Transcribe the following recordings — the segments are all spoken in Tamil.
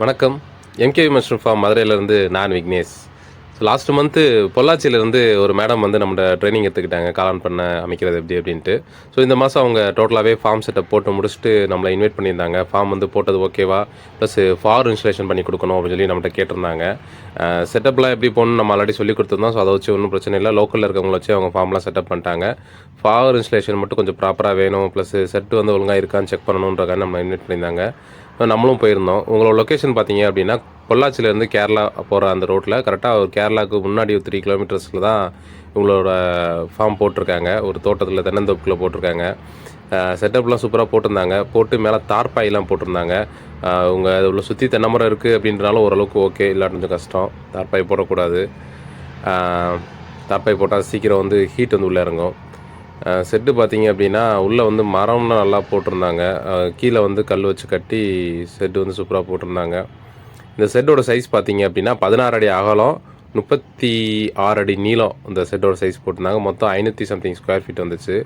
வணக்கம். எம்கேவி மஷ்ரூம் ஃபார்ம் மதுரையிலேருந்து நான் விக்னேஷ். ஸோ லாஸ்ட் மந்த்து பொள்ளாச்சியிலேருந்து ஒரு மேடம் வந்து நம்மளோட ட்ரைனிங் எடுத்துக்கிட்டாங்க. காலான் பண்ண அமைக்கிறது எப்படி அப்படின்ட்டு. ஸோ இந்த மாதம் அவங்க டோட்டலாகவே ஃபார்ம் செட்டப் போட்டு முடிச்சுட்டு நம்மளை இன்வைட் பண்ணியிருந்தாங்க. ஃபார்ம் வந்து போட்டது ஓகேவா ப்ளஸ் ஃபார் இன்ஸ்டலேஷன் பண்ணி கொடுக்கணும் அப்படின்னு சொல்லி நம்மகிட்ட கேட்டிருந்தாங்க. செட்டப்லாம் எப்படி போகணும்னு நம்ம ஆல்ரெடி சொல்லி கொடுத்துருந்தோம். ஸோ அதை வச்சு ஒன்றும் பிரச்சனை இல்லை. லோக்கலில் இருக்கவங்கள வச்சு அவங்க ஃபார்ம்லாம் செட்டப் பண்ணிட்டாங்க. ஃபார் இன்ஸ்டலேஷன் மட்டும் கொஞ்சம் ப்ராப்பராக வேணும். ப்ளஸ் செட்டு வந்து ஒழுங்காக இருக்கான்னு செக் பண்ணணுன்றக்காக நம்ம இன்வைட் பண்ணியிருந்தாங்க. நம்மளும் போயிருந்தோம். உங்களோட லொக்கேஷன் பார்த்தீங்க அப்படின்னா பொள்ளாச்சியிலேருந்து கேரளா போகிற அந்த ரோட்டில் கரெக்டாக ஒரு கேரளாவுக்கு முன்னாடி ஒரு த்ரீ கிலோமீட்டர்ஸில் தான் இவங்களோட ஃபார்ம் போட்டிருக்காங்க. ஒரு தோட்டத்தில் தென்னந்தோப்பில் போட்டிருக்காங்க. செட்டப்லாம் சூப்பராக போட்டிருந்தாங்க. போட்டு மேலே தார்பாயெல்லாம் போட்டிருந்தாங்க. அவங்க அது உள்ள சுற்றி தென்னை மரம் இருக்குது அப்படின்றனால ஓரளவுக்கு ஓகே இல்லாட்டி கொஞ்சம் கஷ்டம். தார்பாய் போடக்கூடாது. தார்ப்பாய் தார்பாய் போட்டால் சீக்கிரம் வந்து ஹீட் வந்து உள்ளே இறங்கும். செட்டு பார்த்தீங்க அப்படின்னா உள்ளே வந்து மரம்லாம் நல்லா போட்டிருந்தாங்க. கீழே வந்து கல் வச்சு கட்டி செட்டு வந்து சூப்பராக போட்டிருந்தாங்க. இந்த செட்டோட சைஸ் பார்த்தீங்க அப்படின்னா பதினாறு அடி அகலம் முப்பத்தி ஆறு அடி நீளம் இந்த செட்டோட சைஸ் போட்டிருந்தாங்க. மொத்தம் ஐநூற்றி சம்திங் ஸ்கொயர் ஃபீட் வந்துச்சு.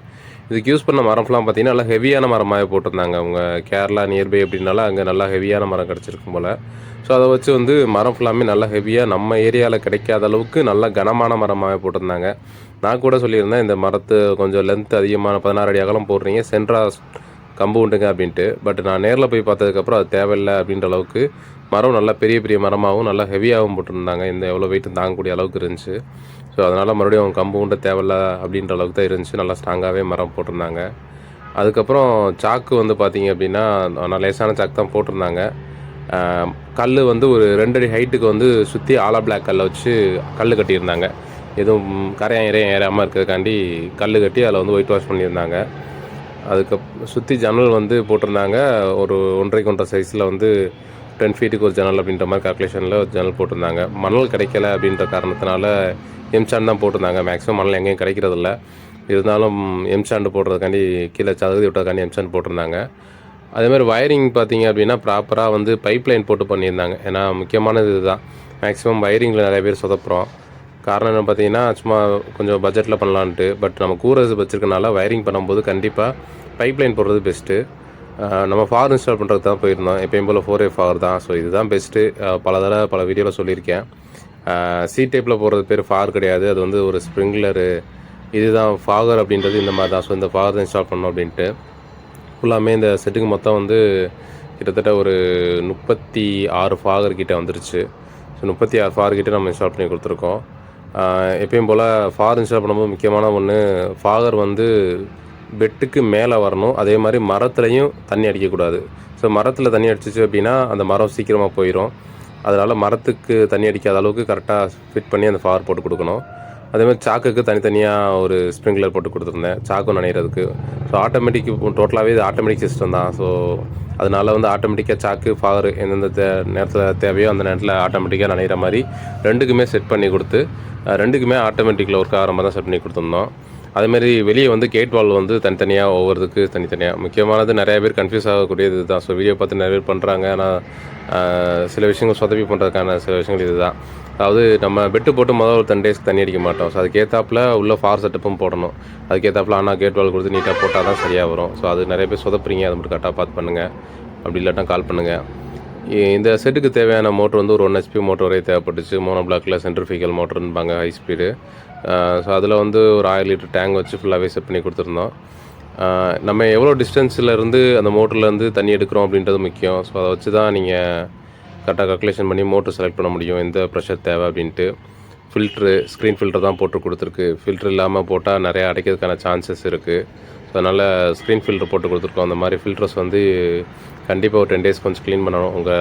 இதுக்கு யூஸ் பண்ண மரம் ஃபுல்லாக பார்த்தீங்கன்னா நல்லா ஹெவியான மரமாகவே போட்டிருந்தாங்க. அவங்க கேரளா நியர்பை அப்படின்னால அங்கே நல்லா ஹெவியான மரம் கிடச்சிருக்கும் போல். ஸோ அதை வச்சு வந்து மரம் ஃபுல்லாமே நல்லா ஹெவியாக நம்ம ஏரியாவில் கிடைக்காத அளவுக்கு நல்ல கனமான மரமாகவே போட்டிருந்தாங்க. நான் கூட சொல்லியிருந்தேன் இந்த மரத்து கொஞ்சம் லென்த் அதிகமான பதினாறு அடி அகலம் போடுறீங்க சென்ட்ரா கம்பு உண்டுங்க அப்படின்ட்டு. பட் நான் நேரில் போய் பார்த்ததுக்கப்புறம் அது தேவையில்லை அப்படின்ற அளவுக்கு மரம் நல்லா பெரிய பெரிய மரமாகவும் நல்லா ஹெவியாகவும் போட்டிருந்தாங்க. இந்த எவ்வளோ வெயிட்டும் தாங்கக்கூடிய அளவுக்கு இருந்துச்சு. ஸோ அதனால் மறுபடியும் அவங்க கம்பு உண்டை தேவையில்ல அப்படின்ற அளவுக்கு தான் இருந்துச்சு. நல்லா ஸ்ட்ராங்காகவே மரம் போட்டிருந்தாங்க. அதுக்கப்புறம் சாக்கு வந்து பார்த்தீங்க அப்படின்னா நான் லேசான சாக்கு தான் போட்டிருந்தாங்க. கல் வந்து ஒரு ரெண்டடி ஹைட்டுக்கு வந்து சுற்றி ஆலா பிளாக் கல்லை வச்சு கல் கட்டியிருந்தாங்க. எதுவும் கரையான் இறையம் ஏறாமல் இருக்கிறதுக்காண்டி கல் கட்டி அதில் வந்து ஒயிட் வாஷ் பண்ணியிருந்தாங்க. அதுக்கு சுற்றி ஜன்னல் வந்து போட்டிருந்தாங்க. ஒரு ஒன்றரை ஒன்றரை சைஸில் வந்து டென் ஃபீட்டுக்கு ஒரு ஜன்னல் அப்படின்ற மாதிரி கால்குலேஷனில் ஒரு ஜன்னல் போட்டிருந்தாங்க. மணல் கிடைக்கல அப்படின்ற காரணத்தினால எம்சாண்ட் தான் போட்டிருந்தாங்க. மேக்ஸிமம் மணல் எங்கேயும் கிடைக்கிறதில்ல. இருந்தாலும் எம்சாண்டு போடுறதுக்காண்டி கீழே சதுரதி விட்டதுக்காண்டி எம்சாண்ட் போட்டிருந்தாங்க. அதே மாதிரி வயரிங் பார்த்தீங்க அப்படின்னா ப்ராப்பராக வந்து பைப் லைன் போட்டு பண்ணியிருந்தாங்க. ஏன்னா முக்கியமானது இதுதான். மேக்ஸிமம் வயரிங்கில் நிறைய பேர் சொதப்புறோம். காரணம் என்ன பார்த்தீங்கன்னா சும்மா கொஞ்சம் பட்ஜெட்டில் பண்ணலான்ட்டு பட் நம்ம கூரஸ் வச்சுருக்கனால வயரிங் பண்ணும்போது கண்டிப்பாக பைப் லைன் போடுறது பெஸ்ட்டு நம்ம ஃபார் இன்ஸ்டால் பண்ணுறது தான் போயிருந்தோம். எப்பயும் போல் ஃபோர் ஏ ஃபார் தான். ஸோ இதுதான் பெஸ்ட்டு பல தடவை பல வீடியோவில் சொல்லியிருக்கேன். சி டைப்பில் போடுறது பேர் ஃபார் கிடையாது. அது வந்து ஒரு ஸ்ப்ரிங்லரு இதுதான் ஃபாகர் அப்படின்றது இந்த மாதிரி தான். ஸோ இந்த ஃபாகர் இன்ஸ்டால் பண்ணோம் அப்படின்ட்டு. ஃபுல்லாமே இந்த செட்டுக்கு மொத்தம் வந்து கிட்டத்தட்ட ஒரு முப்பத்தி ஆறு ஃபாகர் கிட்டே வந்துருச்சு. ஸோ முப்பத்தி ஆறு ஃபார் கிட்டே நம்ம இன்ஸ்டால் பண்ணி கொடுத்துருக்கோம். எப்பயும் போல் ஃபார் இன்ஸ்டால் பண்ணும்போது முக்கியமான ஒன்று ஃபாகர் வந்து பெட்டுக்கு மேலே வரணும். அதே மாதிரி மரத்துலையும் தண்ணி அடிக்கக்கூடாது. ஸோ மரத்தில் தண்ணி அடிச்சிச்சு அப்படின்னா அந்த மரம் சீக்கிரமாக போயிடும் அதனால் மரத்துக்கு தண்ணி அடிக்காத அளவுக்கு கரெக்டாக ஃபிட் பண்ணி அந்த ஃபார் போட்டு கொடுக்கணும். அதே மாதிரி சாக்குக்கு தனித்தனியாக ஒரு ஸ்ப்ரிங்க்லர் போட்டு கொடுத்துருந்தேன். சாக்கும் நனைகிறதுக்கு ஸோ ஆட்டோமேட்டிக் டோட்டலாகவே இது ஆட்டோமேட்டிக் சிஸ்டம் தான். ஸோ அதனால் வந்து ஆட்டோமேட்டிக்காக சாக்கு ஃபார் எந்தெந்த தே நேரத்தில் தேவையோ அந்த நேரத்தில் ஆட்டோமேட்டிக்காக நனைகிற மாதிரி ரெண்டுக்குமே செட் பண்ணி கொடுத்து ரெண்டுக்குமே ஆட்டோமேட்டிக்கில் ஒர்க் ஆகிற மாதிரி தான் செட் பண்ணி கொடுத்துருந்தோம். அதேமாரி வெளியே வந்து கேட் வால் வந்து தனித்தனியாக ஒவ்வொருத்துக்கு தனித்தனியாக முக்கியமானது நிறைய பேர் கன்ஃபியூஸ் ஆகக்கூடியது இதுதான். ஸோ வீடியோ பார்த்து நிறைய பேர் பண்ணுறாங்க ஆனால் சில விஷயங்கள் சொதப்பி பண்ணுறதுக்கான சில விஷயங்கள் இதுதான். அதாவது நம்ம பெட்டு போட்டு முதல் ஒரு டென் டேஸ்க்கு தண்ணி அடிக்க மாட்டோம். ஸோ அதுக்கேற்றாப்புல உள்ள ஃபார் செட்டப்பும் போடணும். அதுக்கேற்றாப்புல ஆனால் கேட் வால் கொடுத்து நீட்டாக போட்டால் தான் சரியாக வரும். ஸோ அது நிறைய பேர் சொதப்புறீங்க. அதை மட்டும் கரெக்டாக பார்த்து பண்ணுங்கள் அப்படி இல்லாட்டா கால் பண்ணுங்கள் இந்த செட்டுக்கு தேவையான மோட்ரு வந்து ஒரு ஒன் ஹெச்பி மோட்டர் வரை தேவைப்பட்டுச்சு. மோனோ பிளாக்கில் சென்ட்ரிஃபிகல் மோட்டர்னுபாங்க ஹை ஸ்பீடு ஸோ அதில் வந்து ஒரு ஆயிரம் லிட்டர் டேங்க் வச்சு ஃபுல்லாகவே செட் பண்ணி கொடுத்துருந்தோம். நம்ம எவ்வளோ டிஸ்டன்ஸில் இருந்து அந்த மோட்டர்லேருந்து தண்ணி எடுக்கிறோம் அப்படின்றது முக்கியம். ஸோ அதை வச்சு தான் நீங்கள் கரெக்டாக கல்குலேஷன் பண்ணி மோட்டர் செலக்ட் பண்ண முடியும். எந்த ப்ரெஷர் தேவை அப்படின்ட்டு. ஃபில்ட்ரு ஸ்க்ரீன் ஃபில்டர் தான் போட்டு கொடுத்துருக்கு. ஃபில்ட்ரு இல்லாமல் போட்டால் நிறையா அடைக்கிறதுக்கான சான்சஸ் இருக்குது அதனால் ஸ்க்ரீன் ஃபில்டர் போட்டு கொடுத்துருக்கோம். அந்த மாதிரி ஃபில்டர்ஸ் வந்து கண்டிப்பாக ஒரு டென் டேஸ் கொஞ்சம் க்ளீன் பண்ணணும். உங்கள்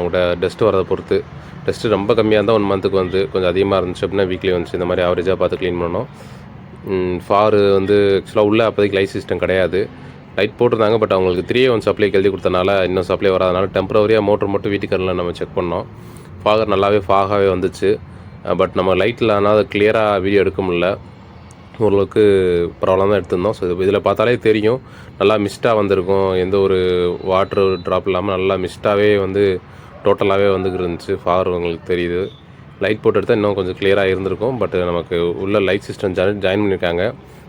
உங்களோட டஸ்ட்டு வரதை பொறுத்து. டஸ்ட்டு ரொம்ப கம்மியாக இருந்தால் ஒன் மந்த்துக்கு வந்து கொஞ்சம் அதிகமாக இருந்துச்சு அப்படின்னா வீக்லி வந்துச்சு. இந்த மாதிரி ஆவரேஜாக பார்த்து க்ளீன் பண்ணணும். ஃபாரு வந்து ஆக்சுவலாக உள்ள அப்போதைக்கு லைட் சிஸ்டம் கிடையாது. லைட் போட்டிருந்தாங்க பட் அவங்களுக்கு த்ரீ ஒன் சப்ளை எழுதி கொடுத்தனால இன்னும் சப்ளை வராதனால டெம்பரவரியாக மோட்டர் மட்டும் வீட்டுக்கரில் நம்ம செக் பண்ணோம். ஃபாகர் நல்லாவே ஃபாகாகவே வந்துச்சு. பட் நம்ம லைட்டில் ஆனால் அதை கிளியராக வீடியோ எடுக்க முடியல. ஓரளவுக்கு ப்ராப்ளம் தான் எடுத்திருந்தோம். ஸோ இதில் பார்த்தாலே தெரியும். நல்லா மிஸ்டாக வந்திருக்கும். எந்த ஒரு வாட்ரு ட்ராப் இல்லாமல் நல்லா மிஸ்டாகவே வந்து டோட்டலாகவே வந்துக்கிட்டு இருந்துச்சு. ஃபார் உங்களுக்கு தெரியுது. லைட் போட்டு எடுத்தால் இன்னும் கொஞ்சம் கிளியராக இருந்திருக்கும். பட் நமக்கு உள்ள லைட் சிஸ்டம் ஜாயின் ஜாயின் பண்ணியிருக்காங்க.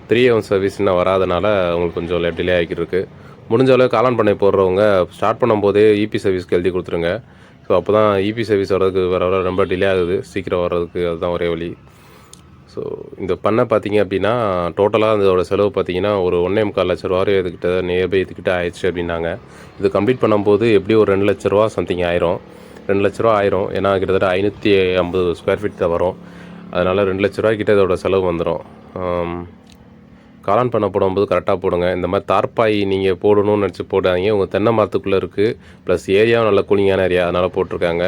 த்ரீ ஹவர்ஸ் சர்வீஸ் இன்னும் வராதனால அவங்களுக்கு கொஞ்சம் டிலே ஆகிட்டு இருக்குது முடிஞ்ச அளவுக்கு காலான் பண்ணை போடுறவங்க ஸ்டார்ட் பண்ணும்போதே இபி சர்வீஸ்க்கு எழுதி கொடுத்துருங்க. ஸோ ஸோ அப்போ தான் இபி சர்வீஸ் வர்றதுக்கு வர வர ரொம்ப டிலே ஆகுது. சீக்கிரம் வர்றதுக்கு அதுதான் ஒரே வழி. ஸோ இந்த பண்ணை பார்த்தீங்க அப்படின்னா டோட்டலாக அதோட செலவு பார்த்தீங்கன்னா ஒரு ஒன்றே முக்கால் லட்ச ரூபா இதுக்கிட்ட நியர்பை இதுக்கிட்ட ஆயிடுச்சு அப்படின்னாங்க. இது கம்ப்ளீட் பண்ணும்போது எப்படி ஒரு ரெண்டு லட்ச ரூபா சம்திங் ஆயிரும். ரெண்டு லட்ச ரூபா ஆயிரும். ஏன்னா கிட்டத்தட்ட ஐநூற்றி ஐம்பது ஸ்கொயர் ஃபீட் தான் வரும். அதனால் ரெண்டு லட்ச ரூபாய்க்கிட்ட இதோட செலவு வந்துடும் காளான் பண்ண போடும்போது கரெக்டாக போடுங்க. இந்த மாதிரி தார்ப்பாய் நீங்கள் போடணும்னு நினச்சி போடாதீங்க. உங்கள் தென்னை மரத்துக்குள்ளே இருக்குது ப்ளஸ் ஏரியாவும் நல்ல கூலிங்கான ஏரியா அதனால் போட்டிருக்காங்க.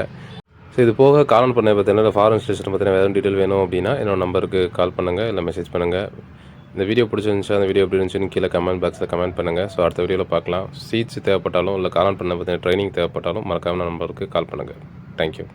ஸோ இது போக கால் பண்ண பார்த்தீங்கன்னா ஃபாரன் ஸ்டேஷன் பார்த்தீங்கன்னா வேறு டீட்டெயில் வேணும் அப்படின்னா என்னோட நம்பருக்கு கால் பண்ணுங்கள் இல்லை மெசேஜ் பண்ணுங்கள் இந்த வீடியோ பிடிச்சிருந்துச்சா அந்த வீடியோ எப்படி இருந்துச்சுன்னு கீழே கமெண்ட் பாக்ஸில் கமெண்ட் பண்ணுங்கள் ஸோ அடுத்த வீடியோவில் பார்க்கலாம். சீட்ஸ் தேவைப்பட்டாலும் இல்லை கால் பண்ண பார்த்தீங்கன்னா ட்ரைனிங் தேவைப்பட்டாலும் மறக்காமல் நம்பருக்கு கால் பண்ணுங்கள் தேங்க்யூ